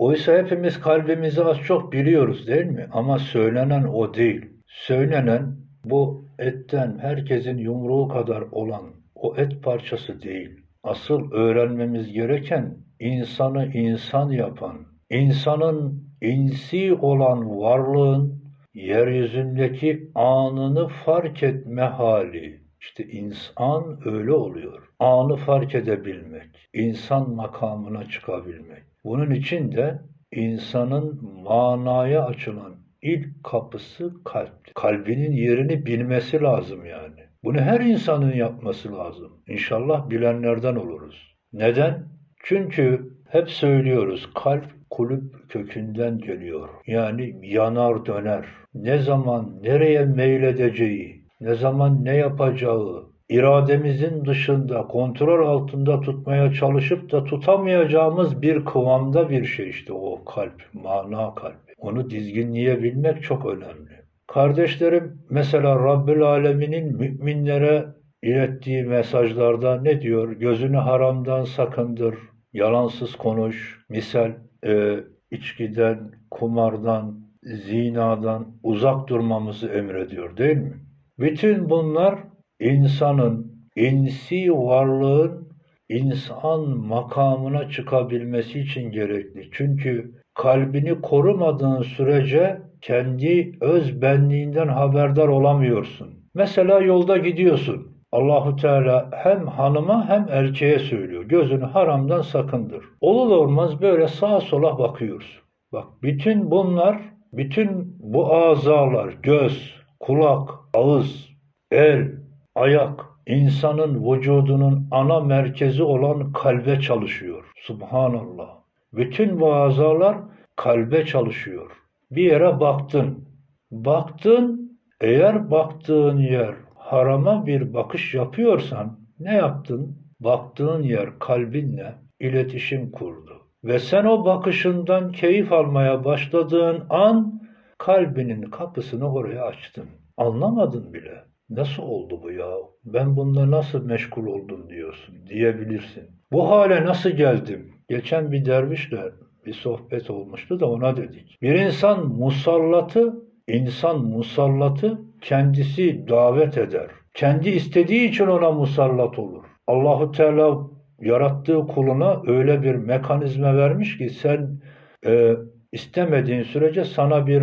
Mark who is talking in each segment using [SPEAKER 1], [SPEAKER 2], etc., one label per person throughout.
[SPEAKER 1] Oysa hepimiz kalbimizi az çok biliyoruz değil mi? Ama söylenen o değil. Söylenen bu etten herkesin yumruğu kadar olan o et parçası değil. Asıl öğrenmemiz gereken insanı insan yapan, insanın insi olan varlığın yeryüzündeki anını fark etme hali. İşte insan öyle oluyor. Anı fark edebilmek, insan makamına çıkabilmek. Bunun için de insanın manaya açılan ilk kapısı kalp. Kalbinin yerini bilmesi lazım yani. Bunu her insanın yapması lazım. İnşallah bilenlerden oluruz. Neden? Çünkü hep söylüyoruz kalp kulüp kökünden geliyor. Yani yanar döner. Ne zaman nereye meyledeceği, ne zaman ne yapacağı, irademizin dışında, kontrol altında tutmaya çalışıp da tutamayacağımız bir kıvamda bir şey işte o kalp, mana kalbi. Onu dizginleyebilmek çok önemli. Kardeşlerim mesela Rabbül Alemin'in müminlere ilettiği mesajlarda ne diyor? Gözünü haramdan sakındır, yalansız konuş, misal e, içkiden, kumardan, zinadan uzak durmamızı emrediyor değil mi? Bütün bunlar insanın, insi varlığın insan makamına çıkabilmesi için gerekli. Çünkü kalbini korumadığın sürece kendi öz benliğinden haberdar olamıyorsun. Mesela yolda gidiyorsun. Allahu Teala hem hanıma hem erkeğe söylüyor. Gözünü haramdan sakındır. Olur olmaz böyle sağa sola bakıyorsun. Bak bütün bunlar, bütün bu azalar, göz, kulak, ağız, el, ayak, insanın vücudunun ana merkezi olan kalbe çalışıyor. Subhanallah. Bütün bu azalar kalbe çalışıyor. Bir yere baktın. Baktın, eğer baktığın yer harama bir bakış yapıyorsan ne yaptın? Baktığın yer kalbinle iletişim kurdu. Ve sen o bakışından keyif almaya başladığın an kalbinin kapısını oraya açtın. Anlamadın bile. Nasıl oldu bu ya? Ben bununla nasıl meşgul oldum diyorsun, diyebilirsin. Bu hale nasıl geldim? Geçen bir dervişle bir sohbet olmuştu da ona dedik. Bir insan musallatı, insan musallatı kendisi davet eder. Kendi istediği için ona musallat olur. Allahu Teala yarattığı kuluna öyle bir mekanizma vermiş ki sen e, istemediğin sürece sana bir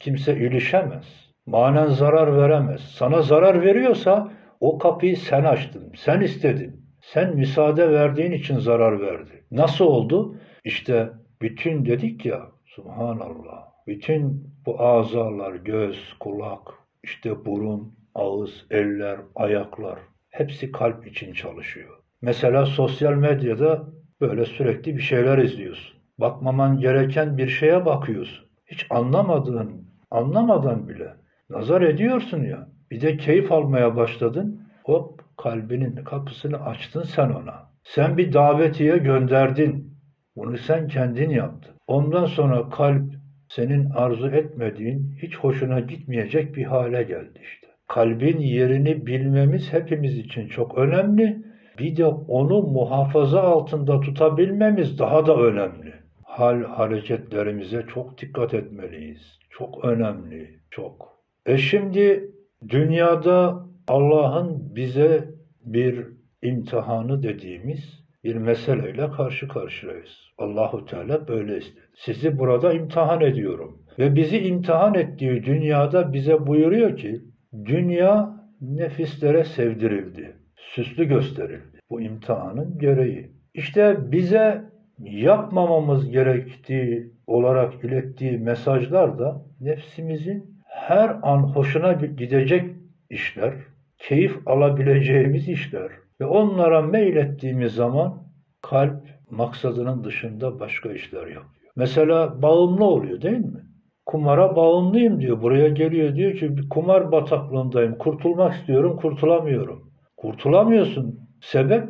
[SPEAKER 1] kimse ilişemez. Manen zarar veremez. Sana zarar veriyorsa o kapıyı sen açtın, sen istedin. Sen müsaade verdiğin için zarar verdi. Nasıl oldu? İşte bütün dedik ya, subhanallah. Bütün bu azalar, göz, kulak, işte burun, ağız, eller, ayaklar hepsi kalp için çalışıyor. Mesela sosyal medyada böyle sürekli bir şeyler izliyorsun. Bakmaman gereken bir şeye bakıyorsun. Hiç anlamadığın, anlamadan bile nazar ediyorsun ya. Bir de keyif almaya başladın. Hop kalbinin kapısını açtın sen ona. Sen bir davetiye gönderdin. Bunu sen kendin yaptın. Ondan sonra kalp senin arzu etmediğin, hiç hoşuna gitmeyecek bir hale geldi işte. Kalbin yerini bilmemiz hepimiz için çok önemli. Bir de onu muhafaza altında tutabilmemiz daha da önemli. Hal hareketlerimize çok dikkat etmeliyiz. Çok önemli, çok. E şimdi dünyada Allah'ın bize bir imtihanı dediğimiz bir meseleyle karşı karşıyayız. Allahu Teala böyle istedi. Sizi burada imtihan ediyorum. Ve bizi imtihan ettiği dünyada bize buyuruyor ki dünya nefislere sevdirildi, süslü gösterildi. Bu imtihanın gereği. İşte bize yapmamamız gerektiği olarak ilettiği mesajlar da nefsimizin her an hoşuna gidecek işler, keyif alabileceğimiz işler ve onlara meylettiğimiz zaman kalp maksadının dışında başka işler yapıyor. Mesela bağımlı oluyor değil mi? Kumara bağımlıyım diyor. Buraya geliyor diyor ki kumar bataklığındayım. Kurtulmak istiyorum, kurtulamıyorum. Kurtulamıyorsun. Sebep?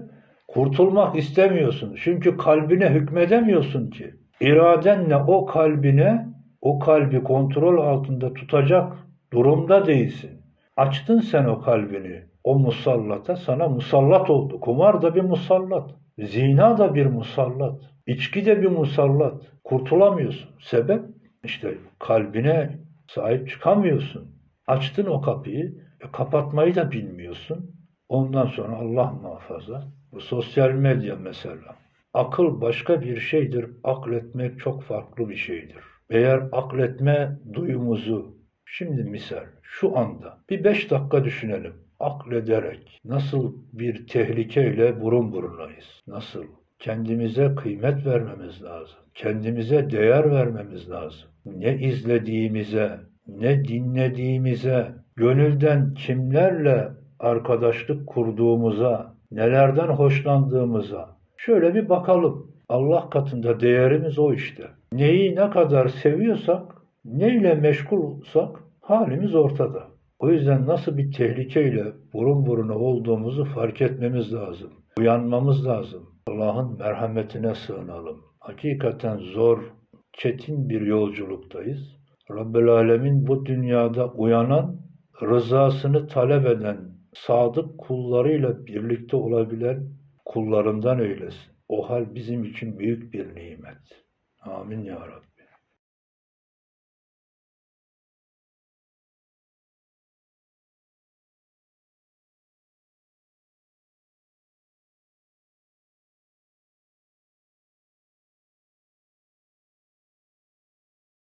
[SPEAKER 1] Kurtulmak istemiyorsun. Çünkü kalbine hükmedemiyorsun ki. İradenle o kalbine, o kalbi kontrol altında tutacak durumda değilsin. Açtın sen o kalbini. O musallata sana musallat oldu. Kumar da bir musallat. Zina da bir musallat. İçki de bir musallat. Kurtulamıyorsun. Sebep? İşte kalbine sahip çıkamıyorsun. Açtın o kapıyı, e, kapatmayı da bilmiyorsun. Ondan sonra Allah muhafaza. Bu sosyal medya mesela. Akıl başka bir şeydir, akletmek çok farklı bir şeydir. Eğer akletme duyumuzu, şimdi misal şu anda bir beş dakika düşünelim. Aklederek nasıl bir tehlikeyle burun burunayız? Nasıl? Kendimize kıymet vermemiz lazım. Kendimize değer vermemiz lazım. Ne izlediğimize, ne dinlediğimize, gönülden kimlerle arkadaşlık kurduğumuza, nelerden hoşlandığımıza şöyle bir bakalım. Allah katında değerimiz o işte. Neyi ne kadar seviyorsak, neyle meşgulsak halimiz ortada. O yüzden nasıl bir tehlikeyle burun buruna olduğumuzu fark etmemiz lazım. Uyanmamız lazım. Allah'ın merhametine sığınalım. Hakikaten zor, çetin bir yolculuktayız. Rabbel Alemin bu dünyada uyanan, rızasını talep eden, sadık kullarıyla birlikte olabilen kullarından eylesin. O hal bizim için büyük bir nimet. Amin ya Rabbi.